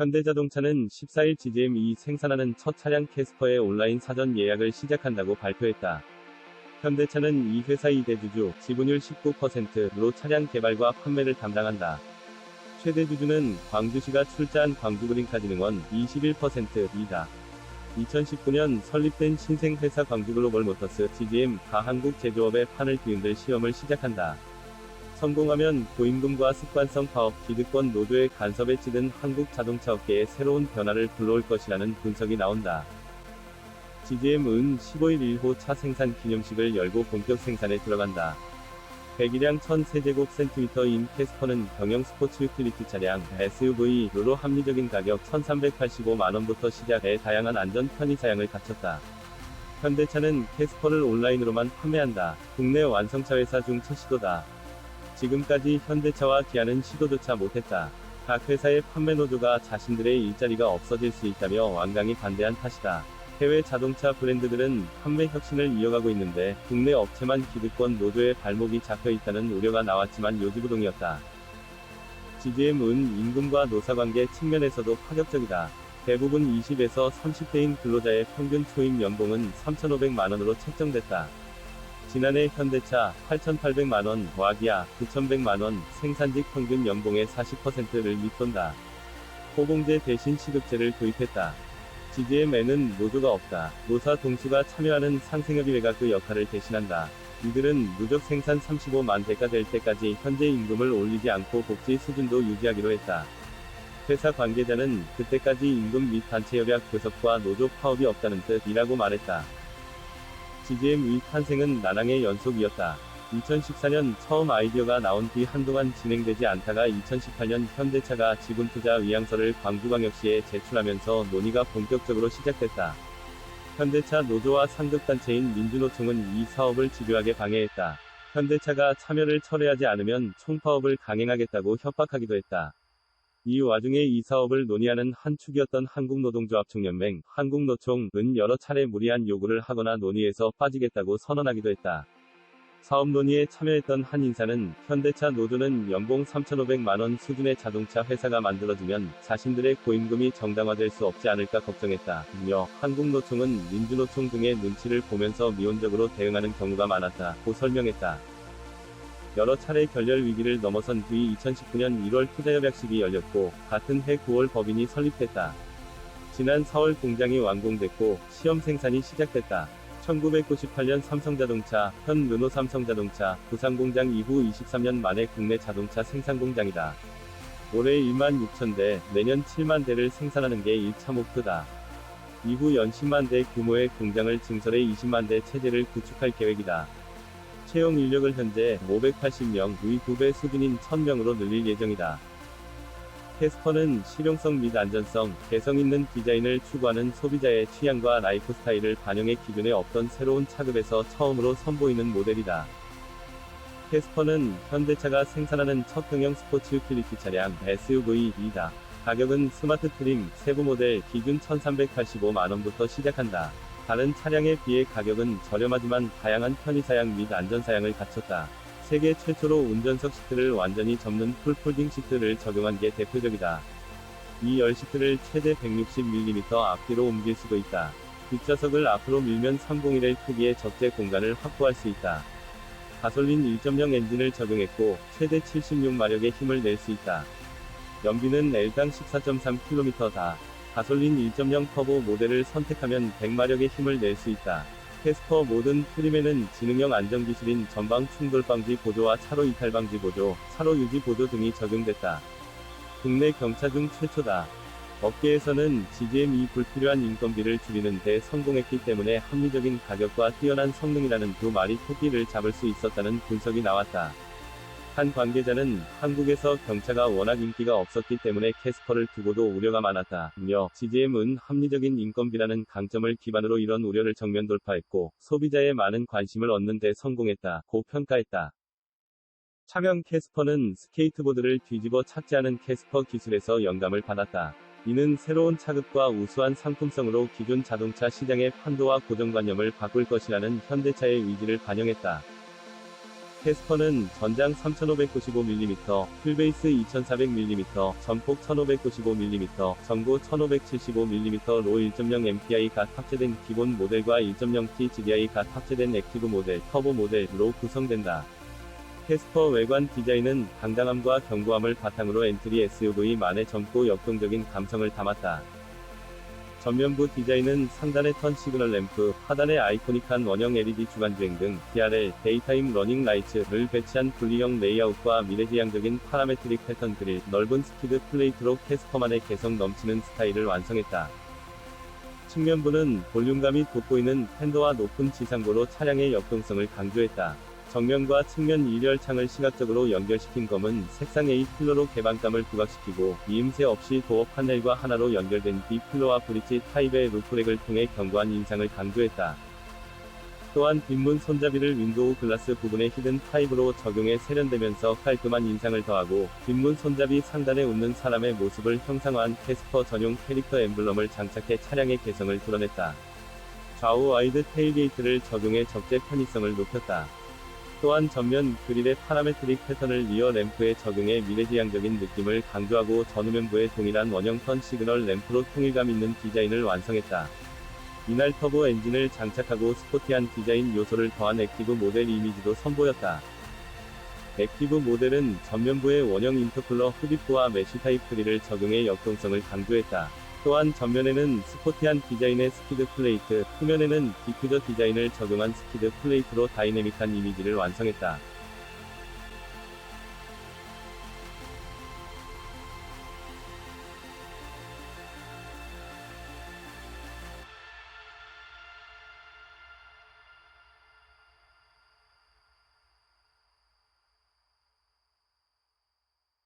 현대자동차는 14일 GM2 생산하는 첫 차량 캐스퍼의 온라인 사전 예약을 시작한다고 발표했다. 현대차는 이 회사의 대주주, 지분율 19%로 차량 개발과 판매를 담당한다. 최대 주주는 광주시가 출자한 광주그린카진흥원 21%이다. 2019년 설립된 신생회사 광주글로벌모터스 GGM가 한국 제조업의 판을 뒤흔들 시험을 시작한다. 성공하면 고임금과 습관성 파업, 기득권 노조의 간섭에 찌든 한국 자동차 업계에 새로운 변화를 불러올 것이라는 분석이 나온다. GGM은 15일 1호 차 생산 기념식을 열고 본격 생산에 들어간다. 배기량 1000세제곱센티미터인 캐스퍼는 경영 스포츠 유틸리티 차량 SUV로 합리적인 가격 1385만원부터 시작해 다양한 안전 편의 사양을 갖췄다. 현대차는 캐스퍼를 온라인으로만 판매한다. 국내 완성차 회사 중 첫 시도다. 지금까지 현대차와 기아는 시도조차 못했다. 각 회사의 판매 노조가 자신들의 일자리가 없어질 수 있다며 완강히 반대한 탓이다. 해외 자동차 브랜드들은 판매 혁신을 이어가고 있는데 국내 업체만 기득권 노조의 발목이 잡혀 있다는 우려가 나왔지만 요지부동이었다. GGM은 임금과 노사관계 측면에서도 파격적이다. 대부분 20에서 30대인 근로자의 평균 초임 연봉은 3,500만원으로 책정됐다. 지난해 현대차 8,800만원, 와기아 9,100만원, 생산직 평균 연봉의 40%를 밑돈다. 호봉제 대신 시급제를 도입했다. GGM에는 노조가 없다. 노사 동수가 참여하는 상생협의회가 그 역할을 대신한다. 이들은 누적 생산 35만 대가 될 때까지 현재 임금을 올리지 않고 복지 수준도 유지하기로 했다. 회사 관계자는 그때까지 임금 및 단체 협약 교섭과 노조 파업이 없다는 뜻이라고 말했다. GGM의 탄생은 나랑의 연속이었다. 2014년 처음 아이디어가 나온 뒤 한동안 진행되지 않다가 2018년 현대차가 지분투자 의향서를 광주광역시에 제출하면서 논의가 본격적으로 시작됐다. 현대차 노조와 상급단체인 민주노총은 이 사업을 집요하게 방해했다. 현대차가 참여를 철회하지 않으면 총파업을 강행하겠다고 협박하기도 했다. 이 와중에 이 사업을 논의하는 한 축이었던 한국노동조합총연맹, 한국노총은 여러 차례 무리한 요구를 하거나 논의에서 빠지겠다고 선언하기도 했다. 사업 논의에 참여했던 한 인사는 현대차 노조는 연봉 3,500만원 수준의 자동차 회사가 만들어지면 자신들의 고임금이 정당화될 수 없지 않을까 걱정했다. 며 한국노총은 민주노총 등의 눈치를 보면서 미온적으로 대응하는 경우가 많았다. 고 설명했다. 여러 차례 결렬 위기를 넘어선 뒤 2019년 1월 투자협약식이 열렸고 같은 해 9월 법인이 설립됐다. 지난 4월 공장이 완공됐고 시험 생산이 시작됐다. 1998년 삼성자동차, 현 르노 삼성자동차, 부산공장 이후 23년 만에 국내 자동차 생산공장이다. 올해 1만 6천 대, 내년 7만 대를 생산하는 게 1차 목표다. 이후 연 10만 대 규모의 공장을 증설해 20만 대 체제를 구축할 계획이다. 채용 인력을 현재 580명 의 2배 수준인 1000명으로 늘릴 예정이다. 캐스퍼는 실용성 및 안전성, 개성 있는 디자인을 추구하는 소비자의 취향과 라이프 스타일을 반영해 기존에 없던 새로운 차급에서 처음으로 선보이는 모델이다. 캐스퍼는 현대차가 생산하는 첫 경영 스포츠 유틸리티 차량 SUV이다. 가격은 스마트 트림, 세부 모델 기준 1385만원부터 시작한다. 다른 차량에 비해 가격은 저렴하지만 다양한 편의사양 및 안전사양을 갖췄다. 세계 최초로 운전석 시트를 완전히 접는 풀폴딩 시트를 적용한 게 대표적이다. 이 열 시트를 최대 160mm 앞뒤로 옮길 수도 있다. 뒷좌석을 앞으로 밀면 301L 크기의 적재 공간을 확보할 수 있다. 가솔린 1.0 엔진을 적용했고 최대 76마력의 힘을 낼 수 있다. 연비는 L당 14.3km다. 가솔린 1.0 터보 모델을 선택하면 100마력의 힘을 낼 수 있다. 캐스퍼 모든 트림에는 지능형 안전기술인 전방 충돌 방지 보조와 차로 이탈 방지 보조, 차로 유지 보조 등이 적용됐다. 국내 경차 중 최초다. 업계에서는 GGM이 불필요한 인건비를 줄이는 데 성공했기 때문에 합리적인 가격과 뛰어난 성능이라는 두 마리 토끼를 잡을 수 있었다는 분석이 나왔다. 한 관계자는 한국에서 경차가 워낙 인기가 없었기 때문에 캐스퍼를 두고도 우려가 많았다. 며 GGM은 합리적인 인건비라는 강점을 기반으로 이런 우려를 정면 돌파했고 소비자의 많은 관심을 얻는 데 성공했다. 고 평가했다. 차명 캐스퍼는 스케이트보드를 뒤집어 착지하는 캐스퍼 기술에서 영감을 받았다. 이는 새로운 차급과 우수한 상품성으로 기존 자동차 시장의 판도와 고정관념을 바꿀 것이라는 현대차의 의지를 반영했다. 캐스퍼는 전장 3595mm, 휠베이스 2400mm, 전폭 1595mm, 전고 1575mm로 1.0 MPI가 탑재된 기본 모델과 1.0T GDI가 탑재된 액티브 모델, 터보 모델로 구성된다. 캐스퍼 외관 디자인은 당당함과 견고함을 바탕으로 엔트리 SUV만의 젊고 역동적인 감성을 담았다. 전면부 디자인은 상단의 턴 시그널 램프, 하단의 아이코닉한 원형 LED 주간주행 등 DRL, 데이타임 러닝 라이츠를 배치한 분리형 레이아웃과 미래지향적인 파라메트릭 패턴 그릴, 넓은 스키드 플레이트로 캐스퍼만의 개성 넘치는 스타일을 완성했다. 측면부는 볼륨감이 돋보이는 팬더와 높은 지상고로 차량의 역동성을 강조했다. 정면과 측면 일렬창을 시각적으로 연결시킨 검은 색상 A 필러로 개방감을 부각시키고 이음새 없이 도어 판넬과 하나로 연결된 B 필러와 브릿지 타입의 루프렉을 통해 견고한 인상을 강조했다. 또한 뒷문 손잡이를 윈도우 글라스 부분에 히든 타입으로 적용해 세련되면서 깔끔한 인상을 더하고 뒷문 손잡이 상단에 웃는 사람의 모습을 형상화한 캐스퍼 전용 캐릭터 엠블럼을 장착해 차량의 개성을 드러냈다. 좌우 와이드 테일게이트를 적용해 적재 편의성을 높였다. 또한 전면 그릴의 파라메트릭 패턴을 리어 램프에 적용해 미래지향적인 느낌을 강조하고 전후면부에 동일한 원형 턴 시그널 램프로 통일감 있는 디자인을 완성했다. 이날 터보 엔진을 장착하고 스포티한 디자인 요소를 더한 액티브 모델 이미지도 선보였다. 액티브 모델은 전면부에 원형 인터쿨러 후디프와 메쉬 타입 그릴을 적용해 역동성을 강조했다. 또한 전면에는 스포티한 디자인의 스키드 플레이트, 후면에는 디퓨저 디자인을 적용한 스키드 플레이트로 다이내믹한 이미지를 완성했다.